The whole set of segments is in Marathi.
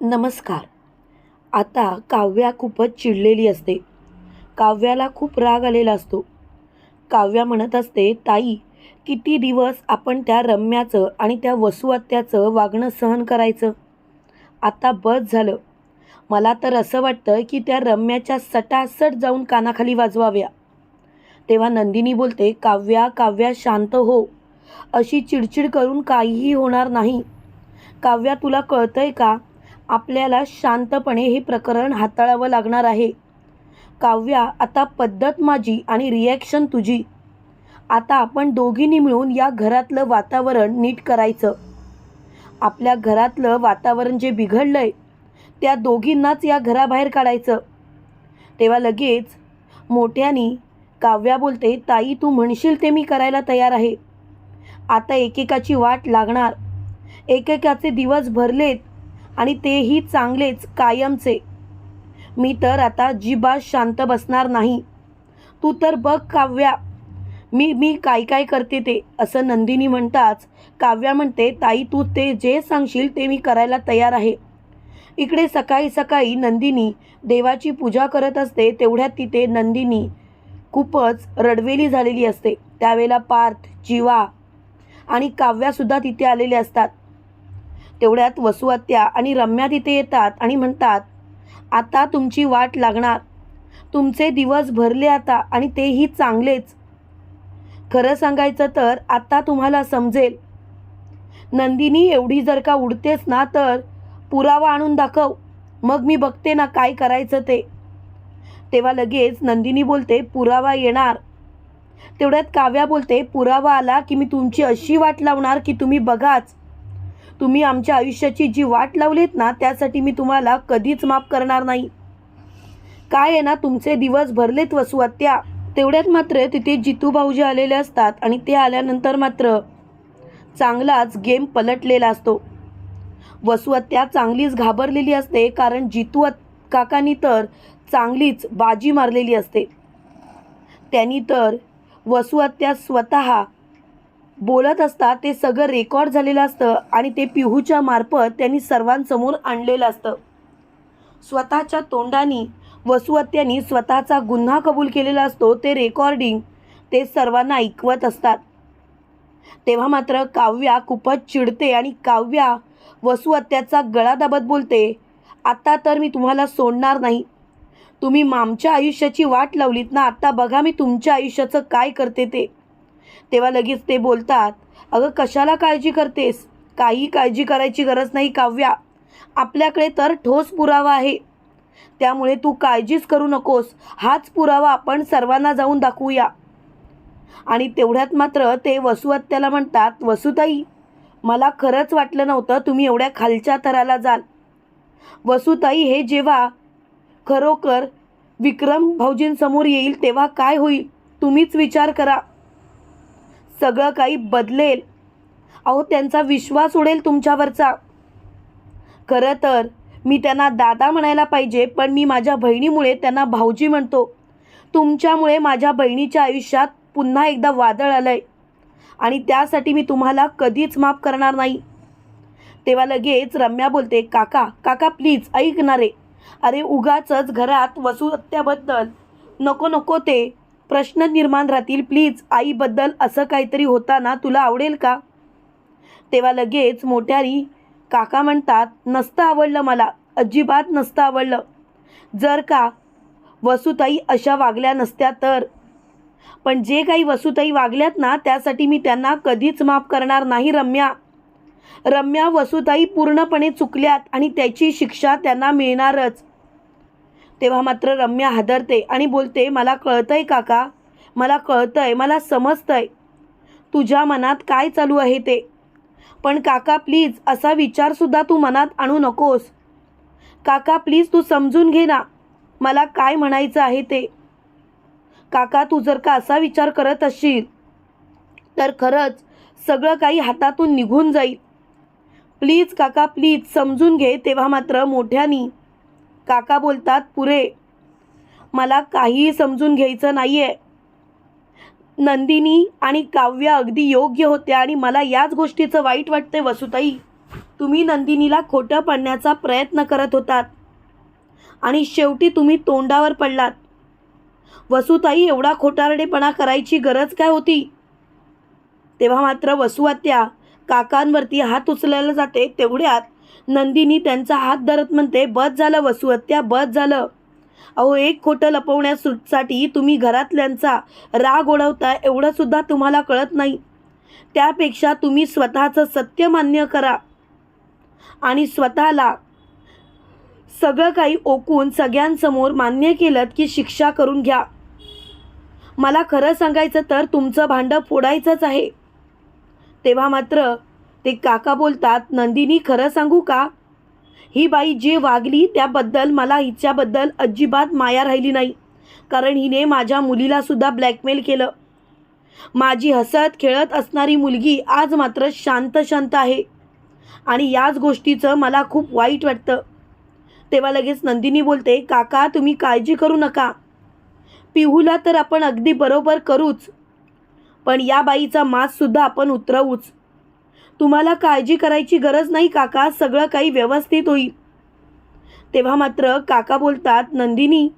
नमस्कार. आता काव्या खूपच चिडलेली असते. काव्याला खूप राग आलेला असतो. काव्या म्हणत असते ताई किती दिवस आपण त्या रम्याचं आणि त्या वसुआत्याचं वागणं सहन करायचं? आता बस झालं. मला तर असं वाटतं की त्या रम्याच्या सटासट जाऊन कानाखाली वाजवाव्या. तेव्हा नंदिनी बोलते काव्या काव्या शांत हो. अशी चिडचिड करून काहीही होणार नाही. काव्या तुला कळतंय का? आपल्याला शांतपणे हे प्रकरण हाताळावं लागणार आहे. काव्या आता पद्धत माझी आणि रिॲक्शन तुझी. आता आपण दोघींनी मिळून या घरातलं वातावरण नीट करायचं. आपल्या घरातलं वातावरण जे बिघडलं आहे त्या दोघींनाच या घराबाहेर काढायचं. तेव्हा लगेच मोठ्यानी काव्या बोलते ताई तू म्हणशील ते मी करायला तयार आहे. आता एकेकाची वाट लागणार. एकेकाचे दिवस भरलेत आणि तेही चांगलेच कायमचे. मी तर आता जिबा शांत बसणार नाही. तू तर बघ काव्या. मी मी काय काय करते ते असं नंदिनी म्हणताच काव्या म्हणते ताई तू ते जे सांगशील ते मी करायला तयार आहे. इकडे सकाळी सकाळी नंदिनी देवाची पूजा करत असते तेवढ्यात तिथे नंदिनी खूपच रडवेली झालेली असते. त्यावेळेला पार्थ जीवा आणि काव्यासुद्धा तिथे आलेले असतात. तेवढ्यात वसुआत्या आणि रम्या तिथे येतात आणि म्हणतात आता तुमची वाट लागणार. तुमचे दिवस भरले आता आणि तेही चांगलेच. खरं सांगायचं तर आता तुम्हाला समजेल. नंदिनी एवढी जर का उडतेस ना तर पुरावा आणून दाखव. मग मी बघते ना काय करायचं ते. तेव्हा लगेच नंदिनी बोलते पुरावा येणार. तेवढ्यात काव्या बोलते पुरावा आला की मी तुमची अशी वाट लावणार की तुम्ही बघाच. तुम्ही आमच्या आयुष्याची जी वाट लावलीत ना त्यासाठी मी तुम्हाला कधीच माफ करणार नाही. काय आहे ना तुमचे दिवस भरलेत वसुआत्या. तेवढ्यात मात्र तिथे जितू भाऊजी आलेले असतात आणि ते आल्यानंतर मात्र चांगलाच गेम पलटलेला असतो. वसुआत्या चांगलीच घाबरलेली असते कारण जितू अत- काकांनी तर चांगलीच बाजी मारलेली असते. त्यांनी तर वसुआत्या स्वतः बोलत असतात ते सगळं रेकॉर्ड झालेलं असतं आणि ते पिहूच्या मार्फत त्यांनी सर्वांसमोर आणलेलं असतं. स्वतःच्या तोंडाने वसुहत्यांनी स्वतःचा गुन्हा कबूल केलेला असतो ते रेकॉर्डिंग ते सर्वांना ऐकवत असतात. तेव्हा मात्र काव्या खूपच चिडते आणि काव्या वसुहत्याचा गळा दाबत बोलते आता तर मी तुम्हाला सोडणार नाही. तुम्ही मामच्या आयुष्याची वाट लावलीत ना आत्ता बघा मी तुमच्या आयुष्याचं काय करते ते. तेव्हा लगेच ते बोलतात अगं कशाला काळजी करतेस? काही काळजी करायची गरज नाही काव्या. आपल्याकडे तर ठोस पुरावा आहे. त्यामुळे तू काळजीच करू नकोस. हाच पुरावा आपण सर्वांना जाऊन दाखवूया. आणि तेवढ्यात मात्र ते वसुहत्याला म्हणतात वसुताई मला खरंच वाटलं नव्हतं तुम्ही एवढ्या खालच्या थराला जाल. वसुताई हे जेव्हा खरोखर विक्रम भाऊजींसमोर येईल तेव्हा काय होईल? तुम्हीच विचार करा. सगळं काही बदलेल. अहो त्यांचा विश्वास उडेल तुमच्यावरचा. खरं तर मी त्यांना दादा म्हणायला पाहिजे पण मी माझ्या बहिणीमुळे त्यांना भाऊजी म्हणतो. तुमच्यामुळे माझ्या बहिणीच्या आयुष्यात पुन्हा एकदा वादळ आलं आहे आणि त्यासाठी मी तुम्हाला कधीच माफ करणार नाही. तेव्हा लगेच रम्या बोलते काका काका प्लीज ऐक ना रे. अरे उगाचच घरात वसुहत्याबद्दल. नको नको ते. प्रश्न निर्माण राहतील. प्लीज आईबद्दल असं काहीतरी होताना तुला आवडेल का? तेव्हा लगेच मोठ्यारी काका म्हणतात नसतं आवडलं मला. अजिबात नसतं आवडलं. जर का वसुताई अशा वागल्या नसत्या तर. पण जे काही वसुताई वागल्यात ना त्यासाठी मी त्यांना कधीच माफ करणार नाही रम्या. रम्या वसुताई पूर्णपणे चुकल्यात आणि त्याची शिक्षा त्यांना मिळणारच. तेव्हा मात्र रम्या हादरते आणि बोलते मला कळतंय काका मला कळतंय मला समजतंय. तुझ्या मनात काय चालू आहे ते? पण काका प्लीज असा विचारसुद्धा तू मनात आणू नकोस. काका प्लीज तू समजून घे ना मला काय म्हणायचं आहे ते? काका तू जर का असा विचार करत असशील तर खरंच सगळं काही हातातून निघून जाईल. प्लीज काका प्लीज समजून घे तेव्हा मात्र मोठ्यानी काका बोलतात पुरे मला काहीही समजून घ्यायचं नाही आहे नंदिनी आणि काव्य अगदी योग्य होत्या आणि मला याच गोष्टीचं वाईट वाटतंय वसुताई. तुम्ही नंदिनीला खोटं पडण्याचा प्रयत्न करत होतात आणि शेवटी तुम्ही तोंडावर पडलात. वसुताई एवढा खोटारडेपणा करायची गरज काय होती? तेव्हा मात्र वसुआत्या काकांवरती हात उचलायला जाते तेवढ्यात नंदिनी त्यांचा हात धरत म्हणते बस झालं वसुहत्या बस झालं. अहो एक खोटं लपवण्यासाठी तुम्ही घरातल्यांचा राग ओढवता एवढंसुद्धा तुम्हाला कळत नाही. त्यापेक्षा तुम्ही स्वतःचं सत्य मान्य करा आणि स्वतःला सगळं काही ओकून सगळ्यांसमोर मान्य केलं की शिक्षा करून घ्या. मला खरं सांगायचं तर तुमचं भांडं फोडायचंच आहे. तेव्हा मात्र ते काका बोलतात नंदिनी खरं सांगू का? ही बाई जे वागली त्याबद्दल मला हिच्याबद्दल अजिबात माया राहिली नाही. कारण हिने माझ्या मुलीला सुद्धा ब्लॅकमेल केलं. माझी हसत खेळत असणारी मुलगी आज मात्र शांत शांत आहे. आणि याच गोष्टीचं मला खूप वाईट वाटतं. तेव्हा लगेच नंदिनी बोलते काका तुम्ही काळजी करू नका. पिहूला तर आपण अगदी बरोबर करूच. पण या बाईचा माससुद्धा आपण उतरवूच. तुम्हाला काळजी करायची गरज नाही काका. सगळं काही व्यवस्थित होईल. तेव्हा मात्र काका बोलतात नंदिनी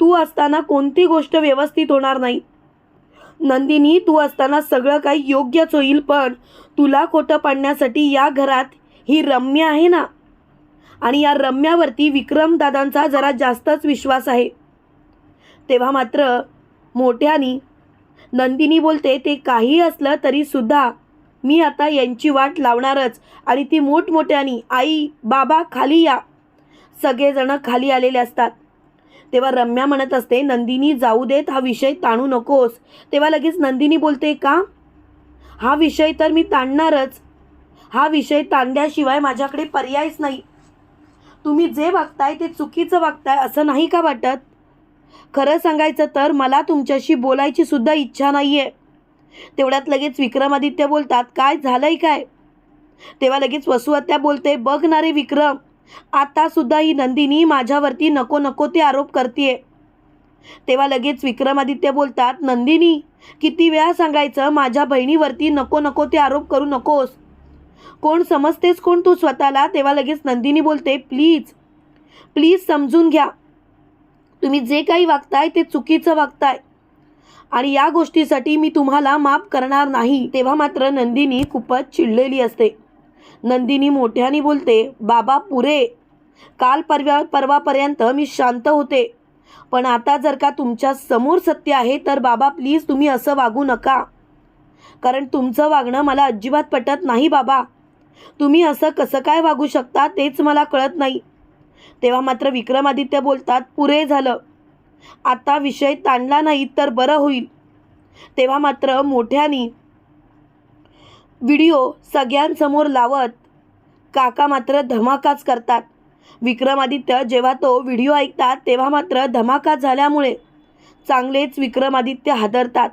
तू असताना कोणती गोष्ट व्यवस्थित होणार नाही? नंदिनी तू असताना सगळं काही योग्यच होईल पण तुला खोटं पाडण्यासाठी या घरात ही रम्य आहे ना? आणि या रम्यावरती विक्रमदादांचा जरा जास्तच विश्वास आहे. तेव्हा मात्र मोठ्यानी नंदिनी बोलते ते काही असलं तरीसुद्धा मी आता यांची वाट लावणारच आणि ती मोठमोठ्यानी आई बाबा खाली या. सगळेजणं खाली आलेले असतात. तेव्हा रम्या म्हणत असते नंदिनी जाऊ देत हा विषय ताणू नकोस. तेव्हा लगेच नंदिनी बोलते का? हा विषय तर मी ताणणारच. हा विषय ताणल्याशिवाय माझ्याकडे पर्यायच नाही. तुम्ही जे वागताय ते चुकीचं वागताय असं नाही का वाटत? खरं सांगायचं तर मला तुमच्याशी बोलायची सुद्धा इच्छा नाही आहे तेवढ्यात लगेच विक्रमादित्य बोलतात काय झालंय काय? तेव्हा लगेच वसुहत्या बोलते बघ ना रे विक्रम आता सुद्धा ही नंदिनी माझ्यावरती नको नको ते आरोप करते तेव्हा लगेच विक्रमादित्य बोलतात नंदिनी किती वेळा सांगायचं माझ्या बहिणीवरती नको नको ते आरोप करू नकोस. कोण समजतेस कोण तू स्वतःला? तेव्हा लगेच नंदिनी बोलते प्लीज प्लीज समजून घ्या. तुम्ही जे काही वागताय ते चुकीचं वागताय. आणि या गोष्टीसाठी मी तुम्हाला माफ करणार नाही. तेव्हा मात्र नंदिनी खूपच चिडलेली असते. नंदिनी मोठ्याने बोलते बाबा पुरे. काल परव्या परवापर्यंत मी शांत होते. पण आता जर का तुमच्यासमोर सत्य आहे तर बाबा प्लीज तुम्ही असं वागू नका. कारण तुमचं वागणं मला अजिबात पटत नाही बाबा. तुम्ही असं कसं काय वागू शकता तेच मला कळत नाही. तेव्हा मात्र विक्रमादित्य बोलतात पुरे झालं. आता विषय ताणला नाही तर बरं होईल. तेव्हा मात्र मोठ्यानी व्हिडिओ सगळ्यांसमोर लावत काका मात्र धमाकाच करतात. विक्रमादित्य जेव्हा तो व्हिडिओ ऐकतात तेव्हा मात्र धमाका झाल्यामुळे चांगलेच विक्रमादित्य हादरतात.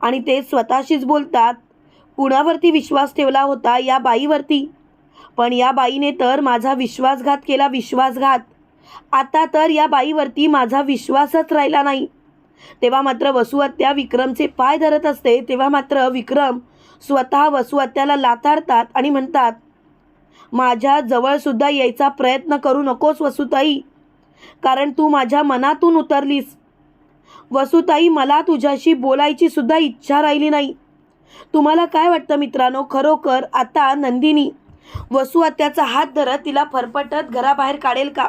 आणि ते स्वतःशीच बोलतात कुणावरती विश्वास ठेवला होता या बाईवरती? पण या बाईने तर माझा विश्वासघात केला विश्वासघात. आता तर या बाईवरती माझा विश्वासच राहिला नाही. तेव्हा मात्र वसुहत्या विक्रमचे पाय धरत असते तेव्हा मात्र विक्रम स्वतः वसुहत्याला लाताडतात आणि म्हणतात माझ्या जवळसुद्धा यायचा प्रयत्न करू नकोस वसुताई कारण तू माझ्या मनातून उतरलीस. वसुताई मला तुझ्याशी बोलायची सुद्धा इच्छा राहिली नाही. तुम्हाला काय वाटतं मित्रांनो? खरोखर आता नंदिनी वसुहत्याचा हात धरत तिला फरफटत घराबाहेर काढेल का?